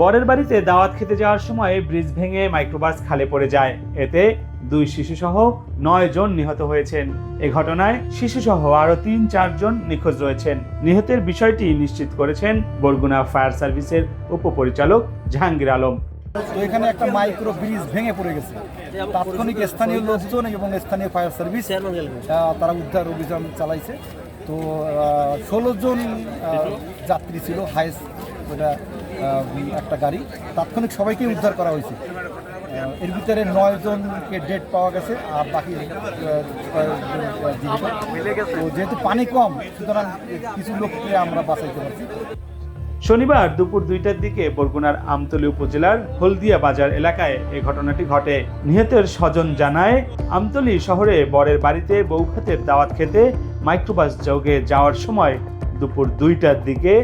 বরের বাড়িতে দাওয়াত খেতে যাওয়ার সময় ব্রিজ ভেঙে মাইক্রোবাস খালে পড়ে যায়। এতে দুই শিশুসহ নয় জন নিহত হয়েছেন। এ ঘটনায় শিশুসহ আরও তিন চারজন নিখোঁজ রয়েছেন। নিহতের বিষয়টি নিশ্চিত করেছেন বরগুনা ফায়ার সার্ভিসের উপপরিচালক জাহাঙ্গীর আলম। তো এখানে একটা মাইক্রো ব্রিজ ভেঙে পড়ে গেছে। তাৎক্ষণিক স্থানীয় লোকজন এবং স্থানীয় ফায়ার সার্ভিস তারা উদ্ধার অভিযান চালাইছে। তো ষোলো জন যাত্রী ছিল হাইস ওটা একটা গাড়ি। তাৎক্ষণিক সবাইকে উদ্ধার করা হয়েছে। এর ভিতরে নয় জনকে ডেড পাওয়া গেছে, আর বাকি তো যেহেতু পানি কম, সুতরাং কিছু লোককে আমরা বাঁচাইতে পারছি। শনিবার দুপুর দুইটার দিকে বরগুনার আমতলী উপজেলার হলদিয়া বাজার এলাকায় এই ঘটনাটি ঘটে। নিহতের স্বজন জানায়, আমতলী শহরে বরের বাড়িতে বৌভাতের দাওয়াত খেতে মাইক্রোবাস যোগে যাওয়ার সময় দুপুর দুইটার দিকে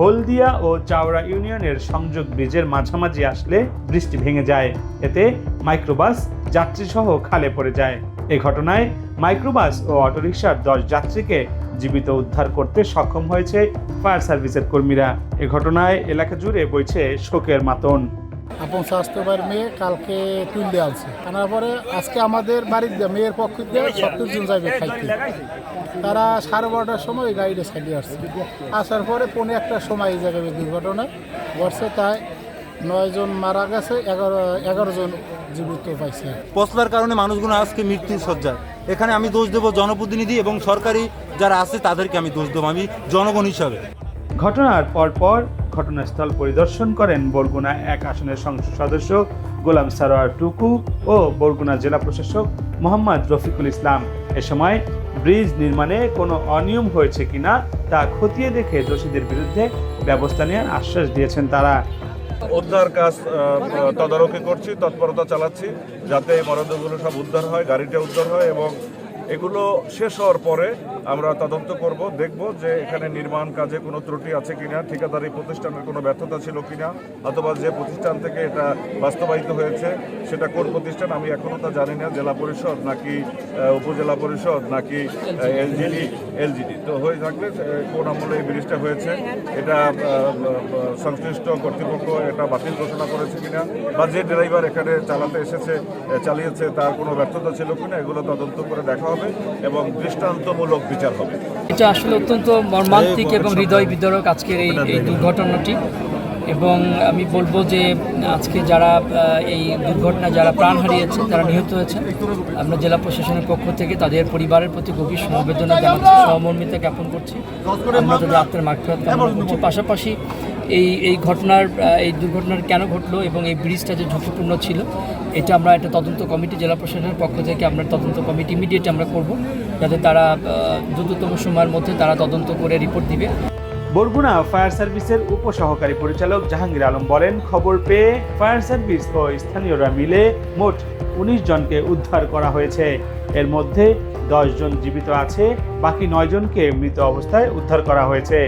হলদিয়া ও চাওড়া ইউনিয়নের সংযোগ ব্রিজের মাঝামাঝি আসলে বৃষ্টি ভেঙে যায়। এতে মাইক্রোবাস, যাত্রীসহ খালে পড়ে যায়। এ ঘটনায় মাইক্রোবাস ও অটোরিকশার দশ যাত্রীকে জীবিত উদ্ধার করতে সক্ষম হয়েছে ফায়ার সার্ভিসের কর্মীরা। এ ঘটনায় এলাকা জুড়ে বইছে শোকের মাতন। আপন স্বাস্থ্যবার মেয়ে কালকে তুললে আনছে। আনার পরে আজকে আমাদের বাড়ির মেয়ের পক্ষ দিয়ে সত্তর জন যাবে খাইতে। তারা সাড়ে বারোটার সময় গাড়িটা ছাড়িয়ে আসছে। আসার পরে পৌনে একটার সময় এই জায়গায় দুর্ঘটনা ঘটছে, তাই নয় জন মারা গেছে, এগারো এগারো জন জীবিত পাইছে। পচলার কারণে মানুষগুলো আজকে মৃত্যুর সজ্জায় এখানে আমি দোষ দেবো জনপ্রতিনিধি এবং সরকারি যারা আছে তাদেরকে আমি দোষ দেবো, আমি জনগণ হিসাবে। ঘটনার পরপর ঘটনাস্থল পরিদর্শন করেন বরগুনা এক আসনের সংসদ সদস্য গোলাম সারোয়ার টুকু ও বরগুনা জেলা প্রশাসক মোহাম্মদ রফিকুল ইসলাম। এ সময় ব্রিজ নির্মাণে কোনো অনিয়ম হয়েছে কিনা তা খতিয়ে দেখে দোষীদের বিরুদ্ধে ব্যবস্থা নেওয়ার আশ্বাস দিয়েছেন তারা। উদ্ধার কাজ তদারকি করছি, তৎপরতা চালাচ্ছি, যাতে এই মরদেহগুলো সব উদ্ধার হয়, গাড়িটা উদ্ধার হয় এবং এগুলো শেষ হওয়ার পরে আমরা তদন্ত করব, দেখব যে এখানে নির্মাণ কাজে কোনো ত্রুটি আছে কিনা, ঠিকাদারি প্রতিষ্ঠানের কোনো ব্যর্থতা ছিল কিনা, অথবা যে প্রতিষ্ঠান থেকে এটা বাস্তবায়িত হয়েছে, সেটা কোন প্রতিষ্ঠান আমি এখনও তা জানি না, জেলা পরিষদ নাকি উপজেলা পরিষদ নাকি এলজিডি এলজিডি। তো হয়ে থাকলে কোন আমলে এই ব্রিজটা হয়েছে, এটা সংশ্লিষ্ট কর্তৃপক্ষ এটা বাতিল ঘোষণা করেছে কিনা, বা যে ড্রাইভার এখানে চালাতে এসেছে চালিয়েছে, তার কোনো ব্যর্থতা ছিল কিনা, এগুলো তদন্ত করে দেখা হবে এবং দৃষ্টান্তমূলক বিচার হবে। এটা আসলে অত্যন্ত মর্মান্তিক এবং হৃদয় বিদারক আজকের এই দুর্ঘটনাটি। এবং আমি বলব যে আজকে যারা এই দুর্ঘটনা যারা প্রাণ হারিয়েছেন তারা নিহত হয়েছেন। আমরা জেলা প্রশাসনের পক্ষ থেকে তাদের পরিবারের প্রতি গভীর সমবেদনা জানাচ্ছি সহমর্মিতা জ্ঞাপন করছি। আমরা তাদের আত্মার মাগফিরাত কামনা করছি। পাশাপাশি এই এই ঘটনার এই দুর্ঘটনার কেন ঘটলো এবং এই ব্রিজটা যে ঝুঁকিপূর্ণ ছিল, এটা আমরা একটা তদন্ত কমিটি, জেলা প্রশাসনের পক্ষ থেকে আমরা তদন্ত কমিটি ইমিডিয়েট আমরা করব, যাতে তারা দ্রুততম সময়ের মধ্যে তারা তদন্ত করে রিপোর্ট দিবে। বরগুনা ফায়ার সার্ভিসের উপসহকারী পরিচালক জাহাঙ্গীর আলম বলেন, খবর পেয়ে ফায়ার সার্ভিস ও স্থানীয়রা মিলে মোট উনিশ জনকে উদ্ধার করা হয়েছে। এর মধ্যে দশ জন জীবিত আছে, বাকি নয় জনকে মৃত অবস্থায় উদ্ধার করা হয়েছে।